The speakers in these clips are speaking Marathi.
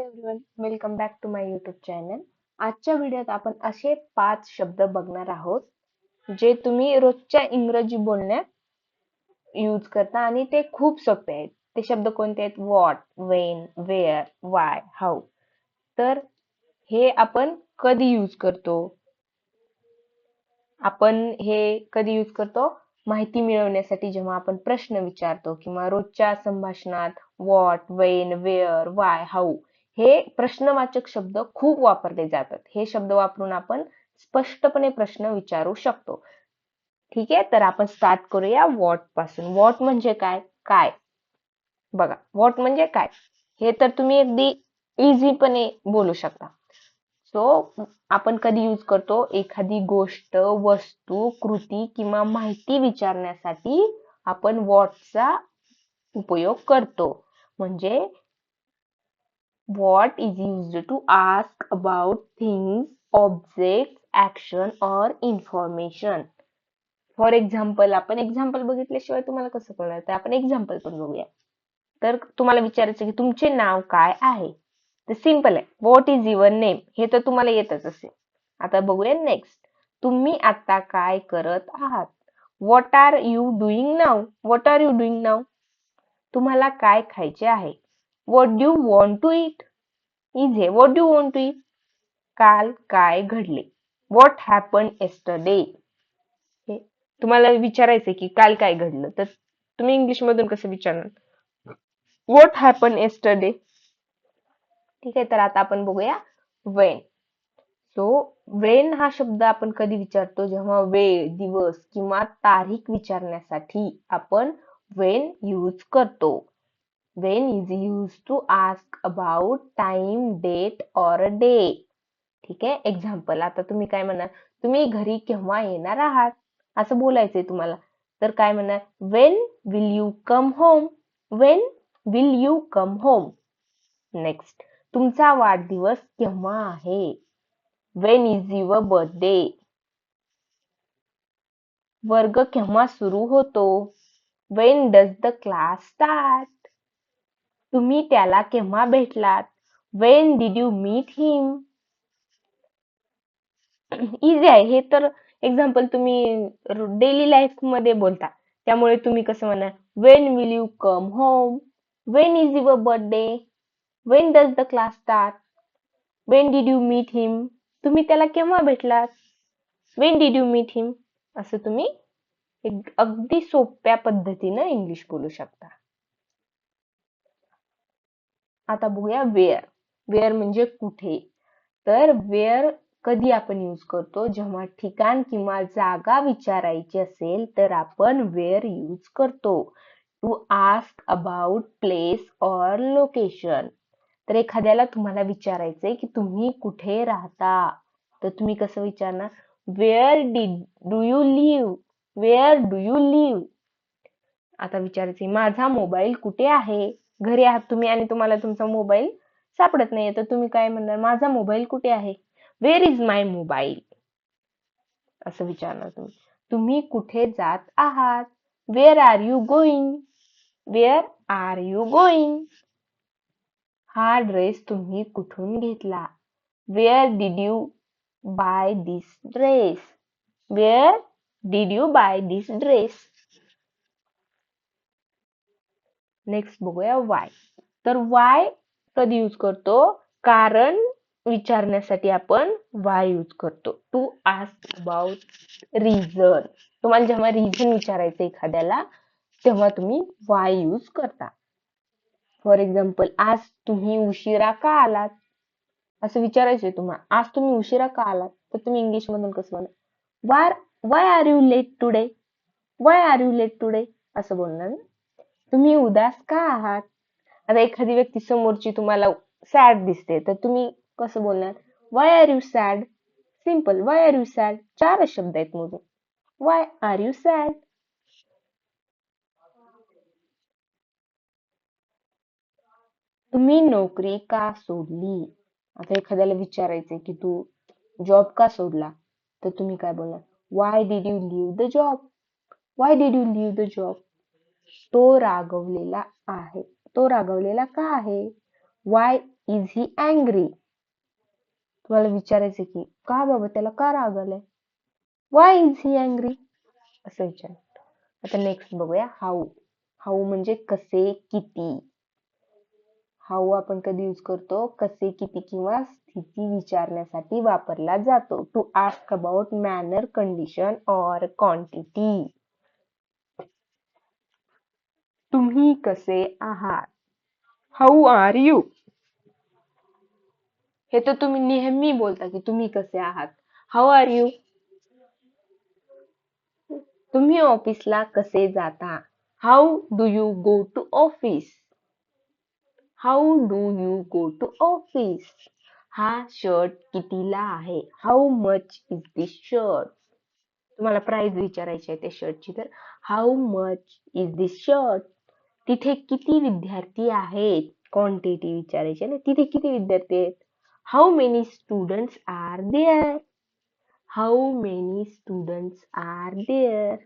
Hi everyone welcome back to my YouTube channel आजच्या व्हिडिओत आपण असे पाच शब्द बघणार आहोत जे तुम्ही रोजच्या इंग्रजी बोलण्यात यूज करता आणि ते खूप सोपे आहेत. ते शब्द कोणते आहेत? What when where why how तर हे आपण कधी यूज करतो? आपण हे कधी यूज करतो? माहिती मिळवण्यासाठी जेव्हा आपण प्रश्न विचारतो किंवा रोजच्या संभाषणात what when where why how हे प्रश्नवाचक शब्द खूप वापरले जातात. हे शब्द वापरून आपण स्पष्टपणे प्रश्न विचारू शकतो. ठीक आहे? तर आपण स्टार्ट करूया वॉटपासून. वॉट म्हणजे काय? काय? बघा वॉट म्हणजे काय? हे तर तुम्ही अगदी इझीपणे बोलू शकता. सो आपण कधी यूज करतो? एखादी गोष्ट वस्तू कृती किंवा माहिती विचारण्यासाठी आपण वॉटचा उपयोग करतो. म्हणजे what is used to ask about things, objects, action or information. For example आपण एक्झाम्पल बघितल्याशिवाय तुम्हाला कसं कळणार? तर आपण एक्झाम्पल पण बघूया. तर तुम्हाला विचारायचं की तुमचे नाव काय आहे? तर सिंपल आहे. व्हॉट इज युअर नेम हे तर तुम्हाला येतच असेल. आता बघूया नेक्स्ट तुम्ही आता काय करत आहात? What are you doing now what are you doing now तुम्हाला काय खायचे आहे? What do want to eat इझे what do want to eat काल काय घडले? व्हॉट हॅपन एस्टरडे तुम्हाला विचारायचंय की काल काय घडलं? तर तुम्ही इंग्लिश मधून कसं विचारणार? व्हॉट हॅपन एस्टरडे ठीक आहे तर आता आपण बघूया. वेन सो वेन हा शब्द आपण कधी विचारतो? जेव्हा वेळ दिवस किंवा तारीख विचारण्यासाठी आपण वेन यूज करतो. When is use to ask about time date और डे ठीक आहे? एक्झाम्पल आता तुम्ही काय म्हणणार तुम्ही घरी केव्हा येणार आहात? असं बोलायचंय तुम्हाला. तर काय म्हणणार when will you come home when will you come home next तुमचा वाढदिवस केव्हा आहे? वेन इज युअर बर्थडे वर्ग केव्हा सुरू होतो? When does the class start तुम्ही त्याला केव्हा भेटलात? When did you meet him easy आहे. हे तर एक्झाम्पल तुम्ही डेली लाईफमध्ये बोलता. त्यामुळे तुम्ही कसं म्हणणार? When will you come home when is your birthday when does the class start when did you meet him तुम्ही त्याला केव्हा भेटलात? When did you meet him असं तुम्ही अगदी सोप्या पद्धतीनं इंग्लिश बोलू शकता. आता बघूया वेअर. वेअर म्हणजे कुठे? तर वेअर कधी आपण यूज करतो? जेव्हा ठिकाण किंवा जागा विचारायची असेल तर आपण वेअर यूज करतो. To ask about place or location तर एखाद्याला तुम्हाला विचारायचंय की तुम्ही कुठे राहता? तर तुम्ही कसं विचारणार? Where did do you live where do you live आता विचारायचे माझा मोबाईल कुठे आहे? घरी आहात तुम्ही आणि तुम्हाला तुमचा मोबाईल सापडत नाहीये तर तुम्ही काय म्हणणार? माझा मोबाईल कुठे आहे? वेअर इज माय मोबाईल असं विचारणार तुम्ही. तुम्ही कुठे जात आहात? Where are you going where are you going हा ड्रेस तुम्ही कुठून घेतला? Where did you buy this dress where did you buy this dress next बघूया वाय तर वाय कधी यूज करतो? कारण विचारण्यासाठी आपण वाय यूज करतो. टू आस्क अबाउट रिझन तुम्हाला जेव्हा रिझन विचारायचं एखाद्याला तेव्हा तुम्ही वाय यूज करता. फॉर एक्झाम्पल आज तुम्ही उशिरा का आलात? असं विचारायचंय तुम्हाला. आज तुम्ही उशिरा का आलात? तर तुम्ही इंग्लिश मधून कसं म्हणा why why are you late today why are you late today असं बोलणार तुम्ही उदास का आहात? आता एखादी व्यक्ती समोरची तुम्हाला सॅड दिसते तर तुम्ही कसं बोलणार? Why are you sad simple why are you sad चार शब्द आहेत मोजून वाय आर यू सॅड तुम्ही नोकरी का सोडली? आता एखाद्याला विचारायचंय की तू जॉब का सोडला? तर तुम्ही काय बोलणार? Why did you leave the job why did you leave the job तो रागवलेला आहे. तो रागवलेला का आहे? वाय इज ही अँग्री तुम्हाला विचारायचं की का बाबा त्याला का राग आलाय वाय इज ही अँग्री असं विचार. आता नेक्स्ट बघूया हाऊ हाऊ म्हणजे कसे किती? हाऊ आपण कधी यूज करतो? कसे किती किंवा स्थिती विचारण्यासाठी वापरला जातो. To ask about manner condition or quantity तुम्ही कसे आहात? हाऊ आर यू हे तर तुम्ही नेहमी बोलता की तुम्ही कसे आहात? हाऊ आर यू तुम्ही ऑफिसला कसे जाता? How do you go to office how do you go to office हा शर्ट कितीला आहे? How much is this shirt तुम्हाला प्राइस विचारायची आहे त्या शर्टची तर. How much is this shirt तिथे किती विद्यार्थी आहेत? क्वांटिटी विचारायची ना तिथे किती विद्यार्थी आहेत? How many students are there how many students are there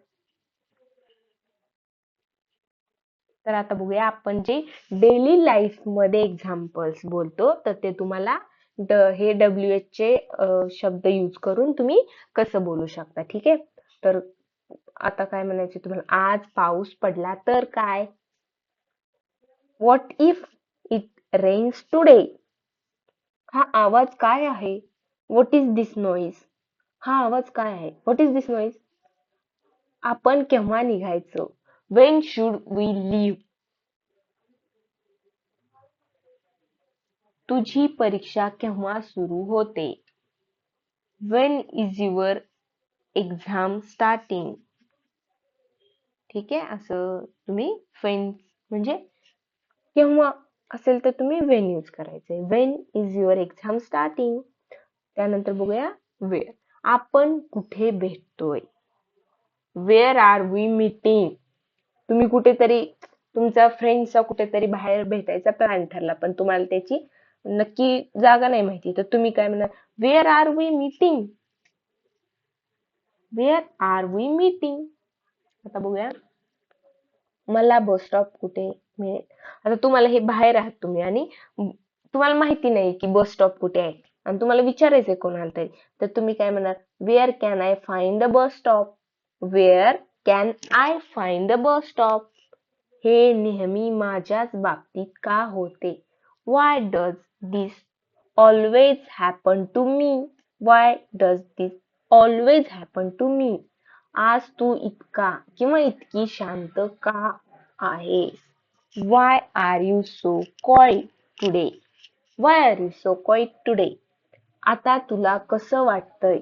तर आता बघूया आपण जे डेली लाईफमध्ये एक्झाम्पल्स बोलतो तर ते तुम्हाला हे डब्ल्यू एच चे शब्द यूज करून तुम्ही कसं बोलू शकता ठीक आहे? तर आता काय म्हणायचे तुम्हाला? आज पाऊस पडला तर काय? What if it rains today हा आवाज काय आहे? व्हॉट इज दिस नॉईज हा आवाज काय आहे? व्हॉट इज दिस नॉईज आपण केव्हा निघायचं? वेन शुड वी लिव्ह तुझी परीक्षा केव्हा सुरू होते? When is your exam starting ठीक आहे? असं तुम्ही वेन म्हणजे केव्हा असेल तर तुम्ही वेन यूज करायचंय. When is your exam starting त्यानंतर बघूया वेअर आपण कुठे भेटतोय? वेअर आर वी मीटिंग तुम्ही कुठेतरी तुमचा फ्रेंडचा कुठेतरी बाहेर भेटायचा प्लॅन ठरला पण तुम्हाला त्याची नक्की जागा नाही माहिती. तर तुम्ही काय म्हणणार? Where are we meeting where are we meeting आता बघूया. मला बस स्टॉप कुठे? मिळेल. आता तुम्हाला हे बाहेर आहात तुम्ही आणि तुम्हाला माहिती नाही की बस स्टॉप कुठे आहे. आणि तुम्हाला विचारायचंय कोणाला तरी. तर तुम्ही काय म्हणाल where can I find the bus stop where can I find the bus stop हे नेहमी माझ्याच बाबतीत का होते? Why does this always happen to me why does this always happen to me आज तू इतका किंवा इतकी शांत का आहेस? Why are you so quiet today why are you so quiet today आता तुला कसं वाटतंय?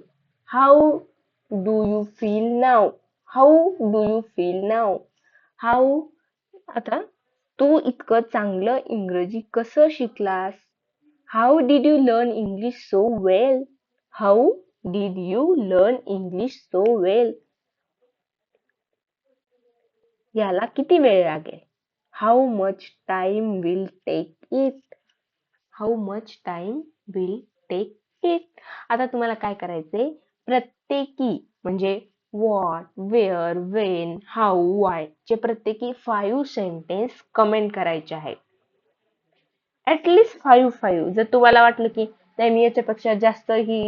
How do you feel now how do you feel now how आता तू इतकं चांगलं इंग्रजी कसं शिकलास? How did you learn English so well how did you learn English so well याला किती वेळ लागेल? How much time will take it how much time will take it आता तुम्हाला काय करायचंय? प्रत्येकी म्हणजे what where when how why चे प्रत्येकी फाईव्ह सेंटेन्स कमेंट करायचे आहेत. ऍटलीस्ट फाईव्ह फाईव्ह जर तुम्हाला वाटलं की नाही मी याच्यापेक्षा जास्त ही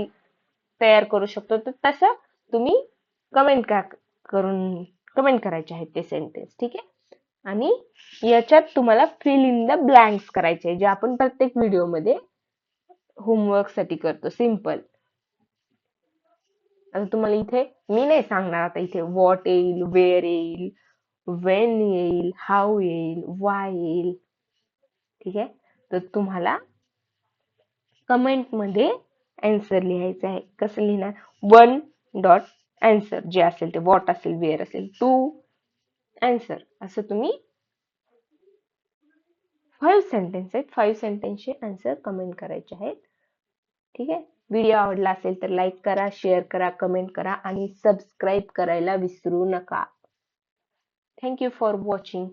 तयार करू शकतो तर तसं तुम्ही कमेंट का करून कमेंट करायचे आहेत ते सेंटेन्स ठीक आहे? आणि याच्यात तुम्हाला फिल इन द ब्लँक्स करायचे जे आपण प्रत्येक व्हिडिओमध्ये होमवर्कसाठी करतो. सिंपल आता तुम्हाला इथे मी नाही सांगणार आता इथे व्हॉट येईल वेअर येईल वेन येईल हाऊ येईल वाय येईल. ठीक आहे? तर तुम्हाला कमेंटमध्ये अँसर लिहायचं आहे. कसं लिहिणार? वन डॉट अँसर जे असेल ते व्हॉट असेल वेअर असेल टू आन्सर असं तुम्ही फाईव्ह सेंटेन्स आहेत. फाईव्ह सेंटेन्सचे आन्सर कमेंट करायचे आहेत. ठीक आहे? व्हिडिओ आवडला असेल तर लाईक करा शेअर करा कमेंट करा आणि सबस्क्राईब करायला विसरू नका. Thank you for watching